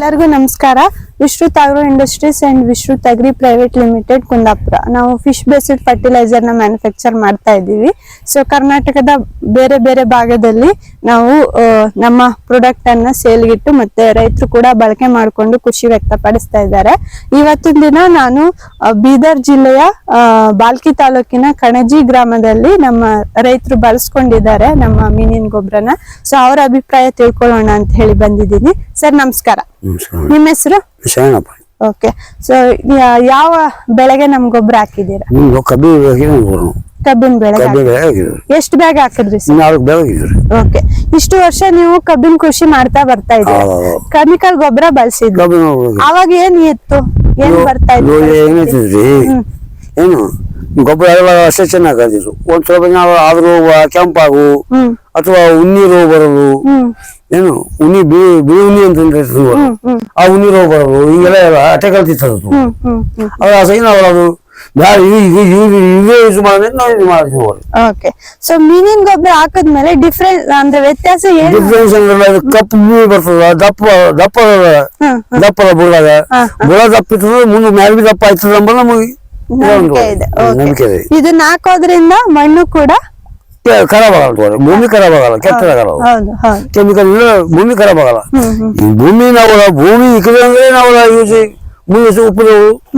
ಎಲ್ಲರಿಗೂ ನಮಸ್ಕಾರ. Vishrut agro industries and Vishrut agri private limited Kundapura. ನಾವು ಫಿಶ್ ಬೇಸ್ಡ್ ಫರ್ಟಿಲೈಸರ್ನ ಮ್ಯಾನುಫ್ಯಾಕ್ಚರ್ ಮಾಡ್ತಾ ಇದ್ದೀವಿ. ಸೊ ಕರ್ನಾಟಕದ ಬೇರೆ ಬೇರೆ ಭಾಗದಲ್ಲಿ ನಾವು ನಮ್ಮ ಪ್ರಾಡಕ್ಟ್ ಅನ್ನ ಸೇಲ್ಗಿಟ್ಟು ಮತ್ತೆ ರೈತರು ಕೂಡ ಬಳಕೆ ಮಾಡಿಕೊಂಡು ಖುಷಿ ವ್ಯಕ್ತಪಡಿಸ್ತಾ ಇದ್ದಾರೆ. ಇವತ್ತಿನ ದಿನ ನಾನು ಬೀದರ್ ಜಿಲ್ಲೆಯ ಬಾಲ್ಕಿ ತಾಲೂಕಿನ ಕಣಜಿ ಗ್ರಾಮದಲ್ಲಿ ನಮ್ಮ ರೈತರು ಬಳಸ್ಕೊಂಡಿದ್ದಾರೆ ನಮ್ಮ ಮೀನಿನ ಗೊಬ್ಬರನ. ಸೊ ಅವರ ಅಭಿಪ್ರಾಯ ತಿಳ್ಕೊಳ್ಳೋಣ ಅಂತ ಹೇಳಿ ಬಂದಿದ್ದೀನಿ. ಸರ್, ನಮಸ್ಕಾರ. ನಿಮ್ಮ ಹೆಸರು? ಶರಣಪ್ಪ. ಓಕೆ. ಸೊ ಯಾವ ಬೆಳೆಗೆ ನಮ್ ಗೊಬ್ಬರ ಹಾಕಿದ್ದೀರಾ? ಕಬ್ಬಿ ಹಾಕಿದ್ರು ಕಬ್ಬಿನ ಬೆಳೆ ಎಷ್ಟು ಬ್ಯಾಗ್ ಹಾಕಿದ್ರಿ ಓಕೆ. ಇಷ್ಟು ವರ್ಷ ನೀವು ಕಬ್ಬಿನ ಕೃಷಿ ಮಾಡ್ತಾ ಬರ್ತಾ ಇದ್ದೀರಾ? ಹೌದು. ಕೆಮಿಕಲ್ ಗೊಬ್ಬರ ಬಳಸಿದ್ರಿ. ಅವಾಗ ಏನ್ ಇತ್ತು? ಏನ್ ಬರ್ತಾ ಇತ್ತು? ಏನೈತಿದ್ರಿ ಏನು? ಗೊಬ್ಬರ ಎಲ್ಲ ಅಷ್ಟೇ ಚೆನ್ನಾಗಿ ಹಾಕಿದ್ರು ಒಂದ್ ಸ್ವಲ್ಪ ನಾವು ಆದ್ರೂ ಕೆಂಪಾಗು ಅಥವಾ ಉಣ್ಣಿ ರೋಗ ಬರೋದು ಏನು ಉಣ್ಣಿ ಬಿಳಿ ಬಿಳಿ ಉಣ್ಣಿ ಅಂತ ಇರ್ತದೆ ನೋಡಿ. ಆ ಉಣ್ಣಿ ರೋಗ ಬರೋದು ಹಿಂಗೆಲ್ಲ ಅಟೆ ಕಲ್ತಿತ್ತು ಹ್ಮ್ ಅದ್ರ ನಾವು ಅದು ಸೊ ಮೀನಿನ ಗೊಬ್ಬರ ಹಾಕಿದ್ಮೇಲೆ ಡಿಫ್ರೆನ್ಸ್ ಅಂದ್ರೆ ವ್ಯತ್ಯಾಸ ಏನು? ಡಿಫ್ರೆನ್ಸ್ ಅಂದ್ರೆ ಅದು ಕಪ್ಪು ಭೂಮಿ ಬರ್ತದ ದಪ್ಪ ದಪ್ಪ ದಪ್ಪದ ದಪ್ಪ ಬುಡದಾಗ ಬುಡ ದಪ್ಪ ಇರ್ತದ ಮುಂದೆ ಮ್ಯಾಲ ಬಿ ದಪ್ಪ ಆಯ್ತದ ನಮ್ಮ ನಮಗೆ ಇದೆ ನಂಬಿಕೆ ಓಕೆ ಇದೆ ಇದನ್ನ ಹಾಕೋದ್ರಿಂದ ಮಣ್ಣು ಕೂಡ ಕೆ- ಖರಾಬ್ ಆಗಲ್ಲ ತಗೋರಿ. ಭೂಮಿ ಖರಾಬ್ ಆಗಲ್ಲ ಕೆಟ್ಟದಾಗಲ್ಲ ಹೌದು ಹೌದು ಕೆಮಿಕಲ್ ಇಲ್ಲ ಭೂಮಿ ಖರಾಬ್ ಆಗಲ್ಲ ಹ್ಮ್ ಹ್ಮ್ ಈ ಭೂಮಿ ನಾವು ಭೂಮಿ ಇಕ್ಕದೆ ಅಂದ್ರೆ ನಾವು ಯೂಸ್ ಮುಂದೆ ಉಪ್ಪು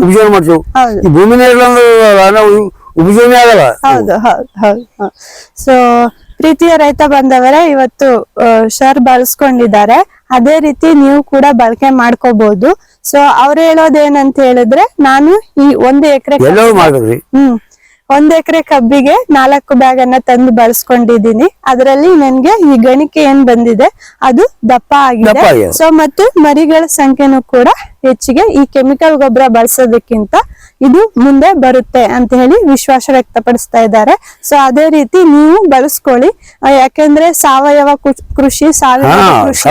ಉಪಯೋಗ ಮಾಡ್ತೀವಿ ಹೌದು. ಈ ಭೂಮಿನೇ ಇಲ್ಲ ಅಂದ್ರೆ ನಾವು ಉಪಯೋಗನೇ ಆಗಲ್ಲ ಹೌದು ಹೌದು ಹೌದು ಸೊ ಪ್ರೀತಿಯ ರೈತ ಬಂದವರೇ ಇವತ್ತು ಶರ್ ಬಳಸ್ಕೊಂಡಿದ್ದಾರೆ. ಅದೇ ರೀತಿ ನೀವು ಕೂಡ ಬಳಕೆ ಮಾಡ್ಕೋಬಹುದು ಸೊ ಅವ್ರು ಹೇಳೋದೇನಂತ ಹೇಳಿದ್ರೆ ನಾನು ಈ ಒಂದು ಎಕರೆ ಹ್ಮ್. ಒಂದ್ ಎಕರೆ ಕಬ್ಬಿಗೆ ನಾಲ್ಕು ಬ್ಯಾಗ್ ಅನ್ನ ತಂದು ಬಳಸ್ಕೊಂಡಿದೀನಿ ಅದರಲ್ಲಿ ನನ್ಗೆ ಈ ಗಣಿಕೆ ಏನ್ ಬಂದಿದೆ ಅದು ದಪ್ಪ ಆಗಿದೆ. ದಪ್ಪ ಆಗಿದೆ. ಸೊ ಮತ್ತು ಮರಿಗಳ ಸಂಖ್ಯೆನೂ ಕೂಡ ಹೆಚ್ಚಿಗೆ ಈ ಕೆಮಿಕಲ್ ಗೊಬ್ಬರ ಬಳಸೋದಕ್ಕಿಂತ ಇದು ಮುಂದೆ ಬರುತ್ತೆ ಅಂತ ಹೇಳಿ ವಿಶ್ವಾಸ ವ್ಯಕ್ತಪಡಿಸ್ತಾ ಇದ್ದಾರೆ. ಸೊ ಅದೇ ರೀತಿ ನೀವು ಬಳಸ್ಕೊಳ್ಳಿ. ಯಾಕೆಂದ್ರೆ ಸಾವಯವ ಕೃಷಿ ಸಾವಯವ ಕೃಷಿ.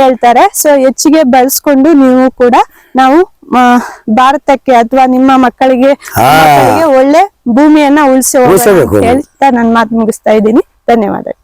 ಹೇಳ್ತಾರೆ. ಸೊ ಹೆಚ್ಚಿಗೆ ಬಳಸ್ಕೊಂಡು ನೀವು ಕೂಡ ನಾವು ಭಾರತಕ್ಕೆ ಅಥವಾ ನಿಮ್ಮ ಮಕ್ಕಳಿಗೆ ಒಳ್ಳೆ ಭೂಮಿಯನ್ನ ಉಳ್ಸಬೇಕು. ಹೇಳ್ತಾ ನನ್ನ ಮಾತು ಮುಗಿಸ್ತಾ ಇದ್ದೀನಿ. ಧನ್ಯವಾದಗಳು.